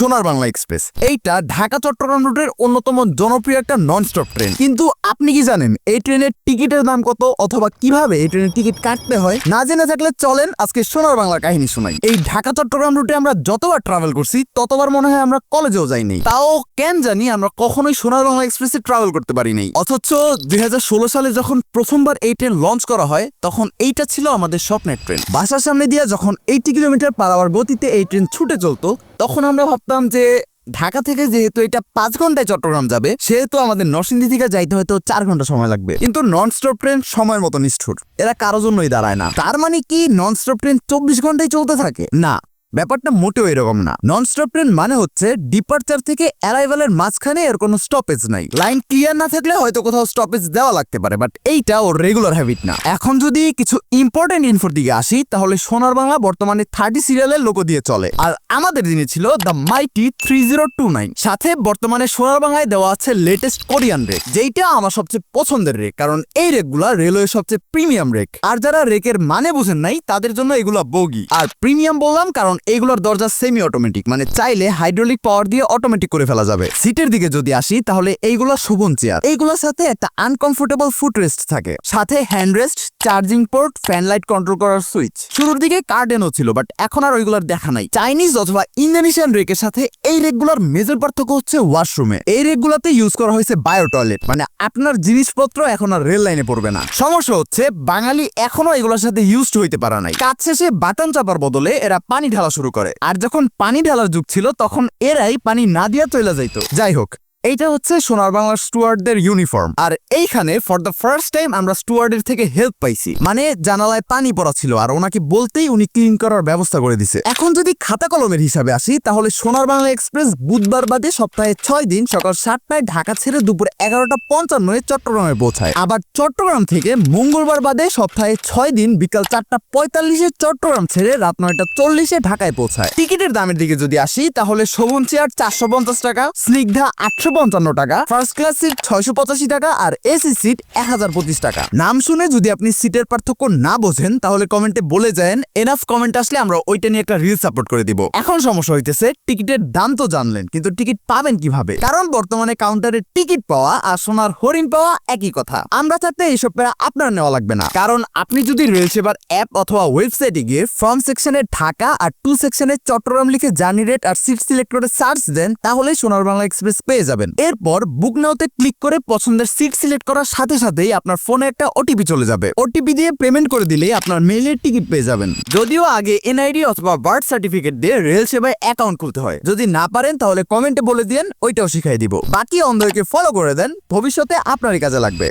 সোনার বাংলা এক্সপ্রেস। এইটা ঢাকা চট্টগ্রাম রুটের অন্যতম জনপ্রিয় একটা নন স্টপ ট্রেন কিন্তু আপনি কি জানেন, এই ট্রেনের টিকিটের দাম কত অথবা কীভাবে এই ট্রেনের টিকিট কাটতে হয়? না জেনে থাকলে চলেন আজকে সোনার বাংলা কাহিনী শোনাই। এই ঢাকা চট্টগ্রাম রুটে আমরা যতবার ট্রাভেল করছি, ততবার মনে হয় আমরা কলেজেও যাইনি তাও কেন জানি আমরা কখনোই সোনার বাংলা এক্সপ্রেসে ট্রাভেল করতে পারিনি অথচ দুই হাজার ষোলো সালে যখন প্রথমবার এই ট্রেন লঞ্চ করা হয়, তখন এইটা ছিল আমাদের স্বপ্নের ট্রেন বাসার সামনে দিয়ে যখন এইটি কিলোমিটার পার আওয়ার গতিতে এই ট্রেন ছুটে চলতো তখন আমরা ভাবতাম যে ঢাকা থেকে যেহেতু এটা পাঁচ ঘন্টায় চট্টগ্রাম যাবে, সেহেতু আমাদের নরসিংদী থেকে যাইতে হয়তো চার ঘণ্টা সময় লাগবে। কিন্তু নন স্টপ ট্রেন সময়ের মতো নিষ্ঠুর। এরা কারও জন্যই দাঁড়ায় না। তার মানে কি নন স্টপ ট্রেন চব্বিশ ঘন্টায় চলতে থাকে? না। ব্যাপারটা মোটেও এরকম না। নন স্টপ ট্রেন মানে হচ্ছে ডিপার্চার থেকে অ্যারাইভালের মাঝখানে এর কোনো স্টপেজ নাই। লাইন ক্লিয়ার না থাকলে হয়তো কোথাও স্টপেজ দেওয়া লাগতে পারে বাট এইটা ওর রেগুলার হ্যাবিট না। এখন যদি কিছু ইম্পর্টেন্ট ইনফোর দিকে আসি, তাহলে সোনার বাংলা বর্তমানে থার্টি সিরিয়ালের লোকো দিয়ে চলে। আর আমাদের যিনি ছিল the mighty three zero two nine সাথে বর্তমানে সোনার বাংলায় দেওয়া আছে লেটেস্ট কোরিয়ান রেক যেইটা আমার সবচেয়ে পছন্দের রেক কারণ এই রেকগুলা রেলওয়ে সবচেয়ে প্রিমিয়াম রেক আর যারা রেকের মানে বুঝেন নাই, তাদের জন্য এগুলা বগি। আর প্রিমিয়াম বললাম কারণ এইগুলোর দরজা সেমি অটোমেটিক মানে চাইলে হাইড্রোলিক পাওয়ার দিয়ে অটোমেটিক করে ফেলা যাবে। সিটের দিকে যদি আসি, তাহলে এইগুলা শোভন চেয়ার। এইগুলোর সাথে একটা আনকমফোর্টেবল ফুট রেস্ট থাকে। সাথে hand rest charging port fan light control করার সুইচ শুরুর দিকে কার্ডেনও ছিল বাট এখন আর ওইগুলোর দেখা নাই। চাইনিজ অথবা ইন্দোনেশিয়ান রেকের সাথে এই রেকগুলোর মেজর পার্থক্য হচ্ছে ওয়াশরুমে এই রেকগুলোতে ইউজ করা হয়েছে বায়ো টয়লেট মানে আপনার জিনিসপত্র এখন আর রেল লাইনে পড়বে না। সমস্যা হচ্ছে, বাঙালি এখনও এগুলোর সাথে ইউজড হইতে পারা নাই। কাজ শেষে বাটন চাপার বদলে এরা পানি ঢালা শুরু করে। আর যখন পানি ঢালার যুগ ছিল, তখন এরাই পানি না দিয়া চলে যাইতো। যাই হোক এইটা হচ্ছে সোনার বাংলার স্টুয়ার্ডদের ইউনিফর্ম। আর এইখানে ফর দ্য ফার্স্ট টাইম আমরা স্টুয়ার্ডের থেকে হেল্প পাইছি। মানে জানালায় পানি পড়া ছিল আর ওনাকে বলতেই উনি ক্লিন করার ব্যবস্থা করে দিছে। এখন যদি খাতা কলমের হিসাবে আসি, তাহলে সোনার বাংলা এক্সপ্রেস বুধবার বাদে সপ্তাহে ছয় দিন সকাল সাতটায় ঢাকা ছেড়ে দুপুর এগারোটা পঞ্চান্নয় চট্টগ্রামে পৌঁছায়। আবার চট্টগ্রাম থেকে মঙ্গলবার বাদে সপ্তাহে ছয় দিন বিকাল চারটা পঁয়তাল্লিশে চট্টগ্রাম ছেড়ে রাত নয়টা চল্লিশে ঢাকায় পৌঁছায়। টিকিটের দামের দিকে যদি আসি, তাহলে শোভন চেয়ার চারশো পঞ্চাশ টাকা, স্নিগ্ধা আটশো পঞ্চান্ন টাকা ফার্স্ট ক্লাস সিট ছয়শো পঁচাশি টাকা আর এসি সিট এক হাজার পঁচিশ টাকা। নাম শুনে যদি আপনি সিটের পার্থক্য না বোঝেন, তাহলে কমেন্টে বলে যান এনাফ কমেন্ট আসলে আমরা ওইটা নিয়ে একটা রিল সাপোর্ট করে দিব। এখন সমস্যা হইতেছে, টিকিটের দাম তো জানলেন, কিন্তু টিকিট পাবেন কীভাবে? কারণ বর্তমানে কাউন্টারে টিকিট পাওয়া আর সোনার হরিণ পাওয়া একই কথা। আমরা চাইতে এইসব প্যারা আপনার নেওয়া লাগবে না। কারণ আপনি যদি রেল সেবার অ্যাপ অথবা ওয়েবসাইটে গিয়ে ফ্রম সেকশনে ঢাকা আর টু সেকশনে চট্টগ্রাম লিখে জার্নি রেট আর সিট সিলেক্ট করে সার্চ দেন তাহলে সোনার বাংলা এক্সপ্রেস পেয়ে যাবেন। এরপর বুক নাওতে ক্লিক করে পছন্দের সিট সিলেক্ট করার সাথে সাথেই আপনার ফোনে একটা ওটিপি চলে যাবে। ওটিপি দিয়ে পেমেন্ট করে দিলেই আপনার মেইলের টিকিট পেয়ে যাবেন। যদিও আগে এনআইডি অথবা বার্থ সার্টিফিকেট দিয়ে রেল সেবায় অ্যাকাউন্ট খুলতে হয়। যদি না পারেন, তাহলে কমেন্টে বলে দিন ওইটাও শিখাই দিব। বাকি অন্ধকে ফলো করে দেন, ভবিষ্যতে আপনারই কাজে লাগবে।